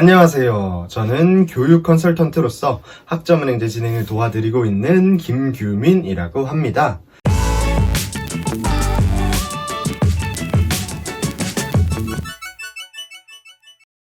안녕하세요. 저는 교육 컨설턴트로서 학점은행제 진행을 도와드리고 있는 김규민이라고 합니다.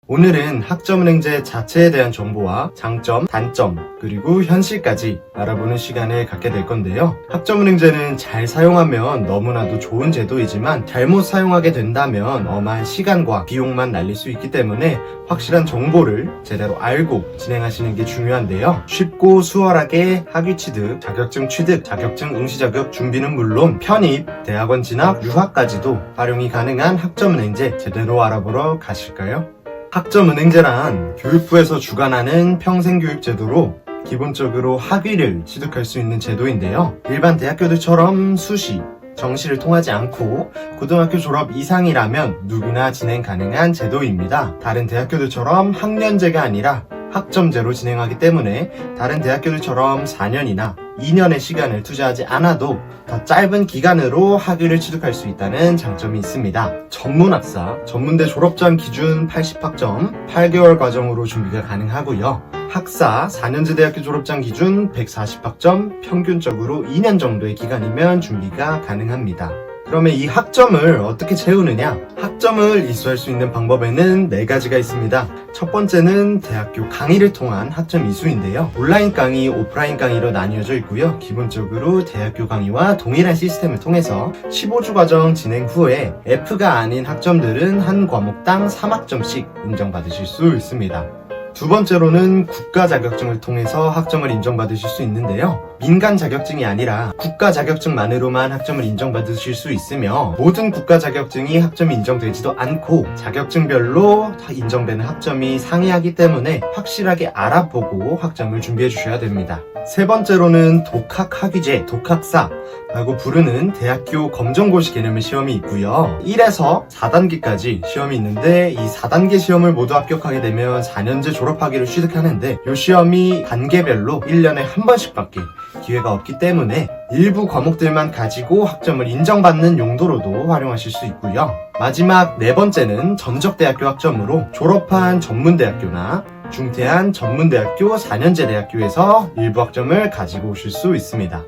오늘은 학점은행제 자체에 대한 정보와 장점, 단점, 그리고 현실까지 알아보는 시간을 갖게 될 건데요. 학점은행제는 잘 사용하면 너무나도 좋은 제도이지만 잘못 사용하게 된다면 어마한 시간과 비용만 날릴 수 있기 때문에 확실한 정보를 제대로 알고 진행하시는 게 중요한데요. 쉽고 수월하게 학위 취득, 자격증 취득, 자격증 응시 자격 준비는 물론 편입, 대학원 진학, 유학까지도 활용이 가능한 학점은행제 제대로 알아보러 가실까요? 학점은행제란 교육부에서 주관하는 평생교육제도로 기본적으로 학위를 취득할 수 있는 제도인데요. 일반 대학교들처럼 수시, 정시를 통하지 않고 고등학교 졸업 이상이라면 누구나 진행 가능한 제도입니다. 다른 대학교들처럼 학년제가 아니라 학점제로 진행하기 때문에 다른 대학교들처럼 4년이나 2년의 시간을 투자하지 않아도 더 짧은 기간으로 학위를 취득할 수 있다는 장점이 있습니다. 전문학사, 전문대 졸업전 기준 80학점, 8개월 과정으로 준비가 가능하고요. 학사, 4년제 대학교 졸업장 기준 140학점, 평균적으로 2년 정도의 기간이면 준비가 가능합니다. 그러면 이 학점을 어떻게 채우느냐? 학점을 이수할 수 있는 방법에는 네 가지가 있습니다. 첫 번째는 대학교 강의를 통한 학점 이수인데요. 온라인 강의, 오프라인 강의로 나뉘어져 있고요. 기본적으로 대학교 강의와 동일한 시스템을 통해서 15주 과정 진행 후에 F가 아닌 학점들은 한 과목당 3학점씩 인정받으실 수 있습니다. 두 번째로는 국가 자격증을 통해서 학점을 인정받으실 수 있는데요. 민간 자격증이 아니라 국가 자격증만으로만 학점을 인정받으실 수 있으며 모든 국가 자격증이 학점이 인정되지도 않고 자격증별로 인정되는 학점이 상이하기 때문에 확실하게 알아보고 학점을 준비해 주셔야 됩니다. 세 번째로는 독학 학위제, 독학사 라고 부르는 대학교 검정고시 개념의 시험이 있고요. 1에서 4단계까지 시험이 있는데 이 4단계 시험을 모두 합격하게 되면 4년제 졸업학위를 취득하는데 이 시험이 단계별로 1년에 한 번씩밖에 기회가 없기 때문에 일부 과목들만 가지고 학점을 인정받는 용도로도 활용하실 수 있고요. 마지막 네 번째는 전적대학교 학점으로 졸업한 전문대학교나 중퇴한 전문대학교 4년제 대학교에서 일부 학점을 가지고 오실 수 있습니다.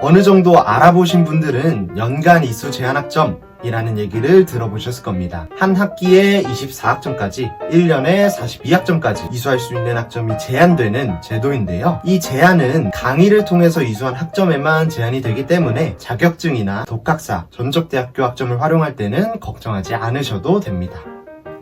어느 정도 알아보신 분들은 연간 이수 제한 학점 이라는 얘기를 들어보셨을 겁니다. 한 학기에 24학점까지 1년에 42학점까지 이수할 수 있는 학점이 제한되는 제도인데요. 이 제한은 강의를 통해서 이수한 학점에만 제한이 되기 때문에 자격증이나 독학사, 전적대학교 학점을 활용할 때는 걱정하지 않으셔도 됩니다.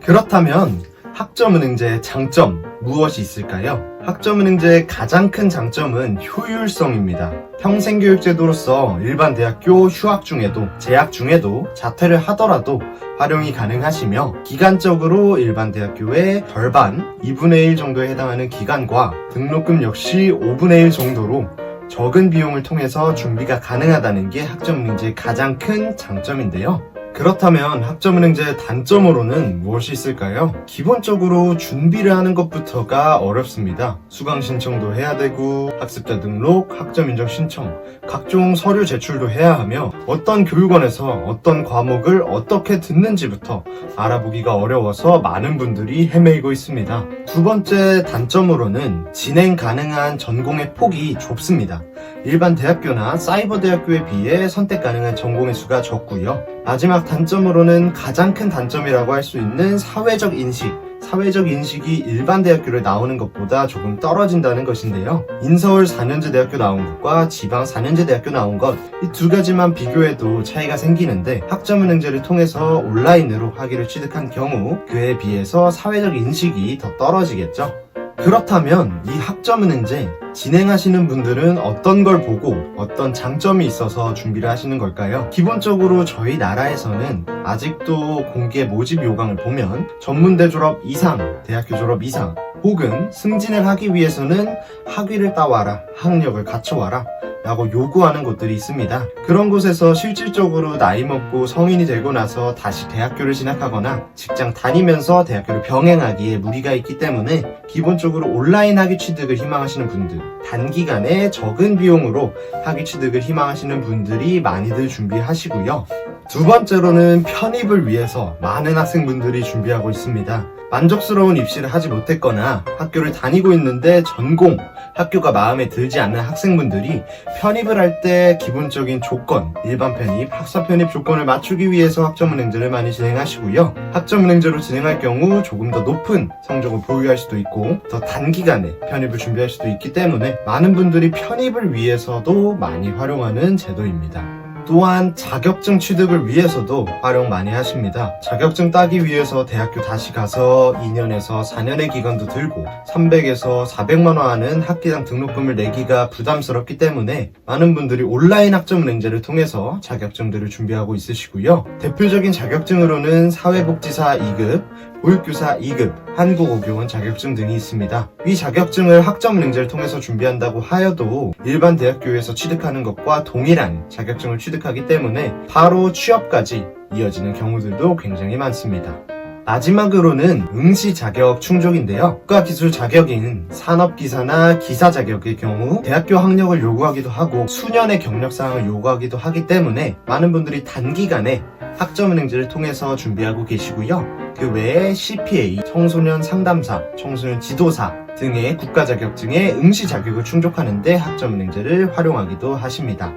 그렇다면 학점은행제의 장점 무엇이 있을까요? 학점은행제의 가장 큰 장점은 효율성입니다. 평생교육제도로서 일반 대학교 휴학 중에도 재학 중에도 자퇴를 하더라도 활용이 가능하시며 기간적으로 일반 대학교의 절반 2분의 1 정도에 해당하는 기간과 등록금 역시 5분의 1 정도로 적은 비용을 통해서 준비가 가능하다는 게 학점은행제의 가장 큰 장점인데요. 그렇다면 학점은행제의 단점으로는 무엇이 있을까요? 기본적으로 준비를 하는 것부터가 어렵습니다. 수강 신청도 해야 되고 학습자 등록, 학점 인정 신청, 각종 서류 제출도 해야 하며 어떤 교육원에서 어떤 과목을 어떻게 듣는지부터 알아보기가 어려워서 많은 분들이 헤매이고 있습니다. 두 번째 단점으로는 진행 가능한 전공의 폭이 좁습니다. 일반 대학교나 사이버 대학교에 비해 선택 가능한 전공의 수가 적고요. 마지막 단점으로는 가장 큰 단점이라고 할 수 있는 사회적 인식. 사회적 인식이 일반 대학교를 나오는 것보다 조금 떨어진다는 것인데요. 인서울 4년제 대학교 나온 것과 지방 4년제 대학교 나온 것, 이 두 가지만 비교해도 차이가 생기는데 학점은행제를 통해서 온라인으로 학위를 취득한 경우 그에 비해서 사회적 인식이 더 떨어지겠죠. 그렇다면 이 학점은행제 진행하시는 분들은 어떤 걸 보고 어떤 장점이 있어서 준비를 하시는 걸까요? 기본적으로 저희 나라에서는 아직도 공개 모집 요강을 보면 전문대 졸업 이상, 대학교 졸업 이상 혹은 승진을 하기 위해서는 학위를 따와라, 학력을 갖춰와라 라고 요구하는 곳들이 있습니다. 그런 곳에서 실질적으로 나이 먹고 성인이 되고 나서 다시 대학교를 진학하거나 직장 다니면서 대학교를 병행하기에 무리가 있기 때문에 기본적으로 온라인 학위 취득을 희망하시는 분들, 단기간에 적은 비용으로 학위 취득을 희망하시는 분들이 많이들 준비하시고요. 두 번째로는 편입을 위해서 많은 학생분들이 준비하고 있습니다. 만족스러운 입시를 하지 못했거나 학교를 다니고 있는데 전공, 학교가 마음에 들지 않는 학생분들이 편입을 할 때 기본적인 조건, 일반 편입, 학사 편입 조건을 맞추기 위해서 학점은행제를 많이 진행하시고요. 학점은행제로 진행할 경우 조금 더 높은 성적을 보유할 수도 있고 더 단기간에 편입을 준비할 수도 있기 때문에 많은 분들이 편입을 위해서도 많이 활용하는 제도입니다. 또한 자격증 취득을 위해서도 활용 많이 하십니다. 자격증 따기 위해서 대학교 다시 가서 2년에서 4년의 기간도 들고 300에서 400만 원 하는 학기당 등록금을 내기가 부담스럽기 때문에 많은 분들이 온라인 학점은행제를 통해서 자격증들을 준비하고 있으시고요. 대표적인 자격증으로는 사회복지사 2급, 보육교사 2급, 한국어교원 자격증 등이 있습니다. 이 자격증을 학점은행제를 통해서 준비한다고 하여도 일반 대학교에서 취득하는 것과 동일한 자격증을 취득하기 때문에 바로 취업까지 이어지는 경우들도 굉장히 많습니다. 마지막으로는 응시 자격 충족인데요. 국가기술 자격인 산업기사나 기사 자격의 경우 대학교 학력을 요구하기도 하고 수년의 경력 사항을 요구하기도 하기 때문에 많은 분들이 단기간에 학점은행제를 통해서 준비하고 계시고요. 그 외에 CPA, 청소년 상담사, 청소년 지도사 등의 국가 자격증의 응시 자격을 충족하는데 학점은행제를 활용하기도 하십니다.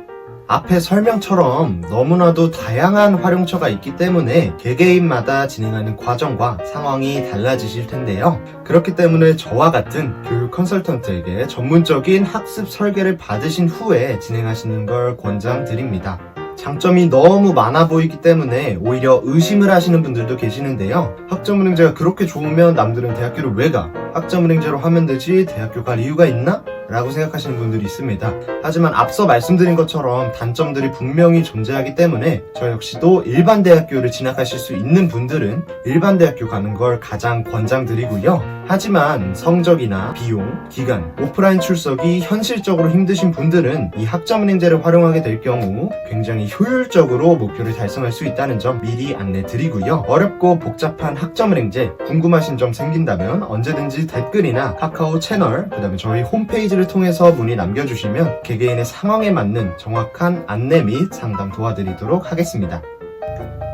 앞의 설명처럼 너무나도 다양한 활용처가 있기 때문에 개개인마다 진행하는 과정과 상황이 달라지실 텐데요. 그렇기 때문에 저와 같은 교육 컨설턴트에게 전문적인 학습 설계를 받으신 후에 진행하시는 걸 권장드립니다. 장점이 너무 많아 보이기 때문에 오히려 의심을 하시는 분들도 계시는데요. 학점은행제가 그렇게 좋으면 남들은 대학교를 왜 가? 학점은행제로 하면 되지 대학교 갈 이유가 있나? 라고 생각하시는 분들이 있습니다. 하지만 앞서 말씀드린 것처럼 단점들이 분명히 존재하기 때문에 저 역시도 일반 대학교를 진학하실 수 있는 분들은 일반 대학교 가는 걸 가장 권장드리고요. 하지만 성적이나 비용, 기간, 오프라인 출석이 현실적으로 힘드신 분들은 이 학점은행제를 활용하게 될 경우 굉장히 효율적으로 목표를 달성할 수 있다는 점 미리 안내 드리고요. 어렵고 복잡한 학점은행제 궁금하신 점 생긴다면 언제든지 댓글이나 카카오 채널, 그 다음에 저희 홈페이지를 통해서 문의 남겨주시면 개개인의 상황에 맞는 정확한 안내 및 상담 도와드리도록 하겠습니다.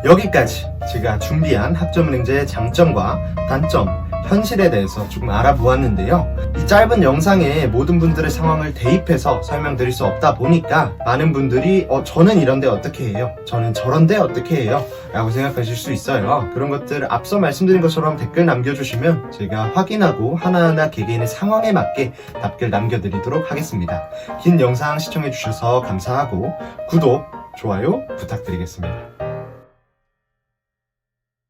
여기까지 제가 준비한 학점은행제의 장점과 단점, 현실에 대해서 조금 알아보았는데요. 이 짧은 영상에 모든 분들의 상황을 대입해서 설명드릴 수 없다 보니까 많은 분들이 어 저는 이런데 어떻게 해요? 저는 저런데 어떻게 해요? 라고 생각하실 수 있어요. 그런 것들 앞서 말씀드린 것처럼 댓글 남겨주시면 제가 확인하고 하나하나 개개인의 상황에 맞게 답글 남겨드리도록 하겠습니다. 긴 영상 시청해주셔서 감사하고 구독, 좋아요 부탁드리겠습니다.